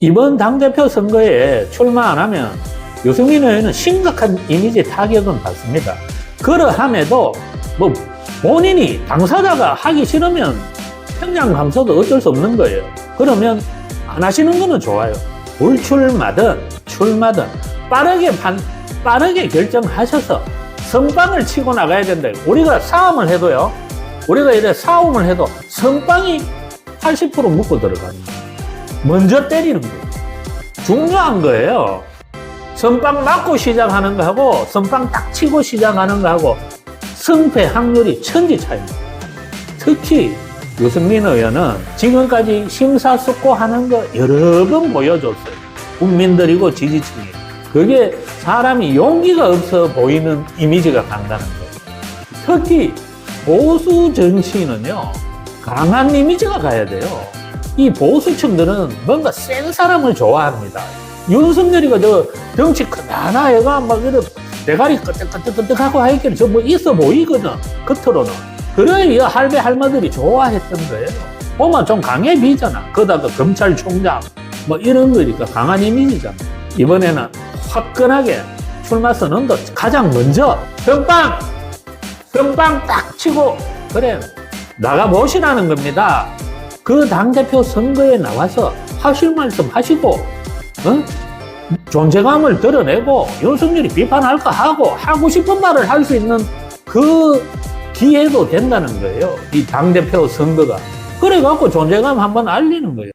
이번 당대표 선거에 출마 안 하면 유승민 의원은 심각한 이미지 타격은 받습니다. 그러함에도 뭐 본인이 당사자가 하기 싫으면 평양 감사도 어쩔 수 없는 거예요. 그러면 안 하시는 거는 좋아요. 불출마든 출마든 빠르게 판, 빠르게 결정하셔서 선빵을 치고 나가야 된다. 우리가 싸움을 해도요. 우리가 이래 싸움을 해도 선빵이 80% 묶고 거예요. 먼저 때리는 거예요. 중요한 거예요. 선빵 맞고 시작하는 거하고 선빵 딱 치고 시작하는 거하고 승패 확률이 천지 차이입니다. 특히 유승민 의원은 지금까지 심사숙고하는 거 여러 번 보여줬어요. 국민들이고 지지층이. 그게 사람이 용기가 없어 보이는 이미지가 간다는 거예요. 특히 보수 정치인은요, 강한 이미지가 가야 돼요. 이 보수층들은 뭔가 센 사람을 좋아합니다. 윤석열이가 저 덩치 크다나 얘가 막 이런 대가리 끄덕끄덕끄덕하고 하니까 저뭐 있어 보이거든, 겉으로는. 그래, 이 할배 할머들이 좋아했던 거예요. 보면 좀 강해 비잖아. 거다가 검찰총장, 뭐 이런 거니까 강한 이미지잖아. 이번에는 화끈하게 출마 선언도 가장 먼저 금방 금방 딱 치고 그래 나가보시라는 겁니다. 그 당대표 선거에 나와서 하실 말씀 하시고 어? 존재감을 드러내고 윤석열이 비판할까 하고 하고 싶은 말을 할 수 있는 그 기회도 된다는 거예요. 이 당대표 선거가. 그래갖고 존재감 한번 알리는 거예요.